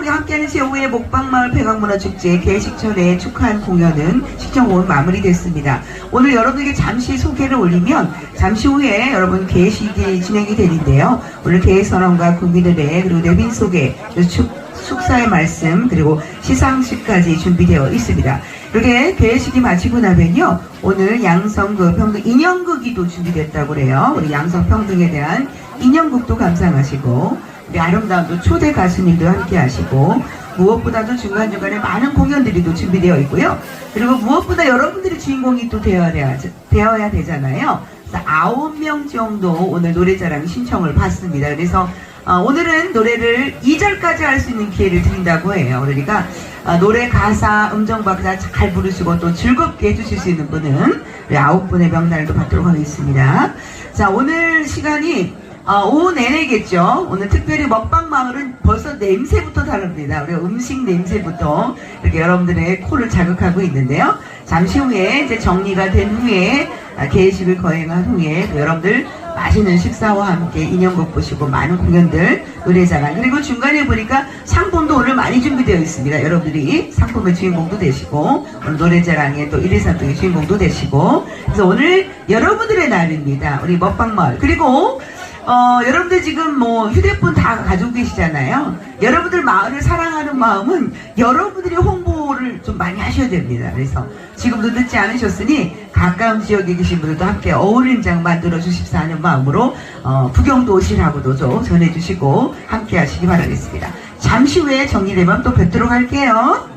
우리 함께하는 제5회 목방마을 폐광문화축제 개식철에 축하한 공연은 시청 오늘 마무리됐습니다. 오늘 여러분에게 잠시 소개를 올리면 잠시 후에 여러분 개식이 진행이 되는데요. 오늘 개선언과 국민들의 그리고 내빈 소개, 축, 축사의 말씀 그리고 시상식까지 준비되어 있습니다. 이렇게 개식이 마치고 나면요. 오늘 양성 그 평등 인형극이 또 준비됐다고 그래요. 우리 양성 평등에 대한 인형극도 감상하시고 우리 아름다운 또 초대 가수님도 함께 하시고 무엇보다도 중간중간에 많은 공연들이 또 준비되어 있고요. 그리고 무엇보다 여러분들이 주인공이 또 되어야, 되어야 되잖아요. 그래서 아홉 명 정도 오늘 노래자랑 신청을 받습니다. 그래서 어, 오늘은 노래를 2절까지 할 수 있는 기회를 드린다고 해요. 그러니까 어, 노래 가사, 음정 박사 잘 부르시고 또 즐겁게 해주실 수 있는 분은 우리 아홉 분의 명단을 받도록 하겠습니다. 자, 오늘 시간이 어, 오후 내내겠죠. 오늘 특별히 먹방 마을은 벌써 냄새부터 다릅니다. 우리 음식 냄새부터 이렇게 여러분들의 코를 자극하고 있는데요. 잠시 후에 이제 정리가 된 후에 아, 개식을 거행한 후에 또 여러분들 맛있는 식사와 함께 인형극 보시고 많은 공연들 노래자랑 그리고 중간에 보니까 상품도 오늘 많이 준비되어 있습니다. 여러분들이 상품의 주인공도 되시고 오늘 노래자랑의 또 1, 2, 3등의 주인공도 되시고 그래서 오늘 여러분들의 날입니다. 우리 먹방 마을 그리고 어, 여러분들 지금 뭐 휴대폰 다 가지고 계시잖아요. 여러분들 마을을 사랑하는 마음은 여러분들이 홍보를 좀 많이 하셔야 됩니다. 그래서 지금도 늦지 않으셨으니 가까운 지역에 계신 분들도 함께 어울리는 장 만들어 주십사 하는 마음으로 어, 구경도 오시라고도 좀 전해주시고 함께 하시기 바라겠습니다. 잠시 후에 정리되면 또 뵙도록 할게요.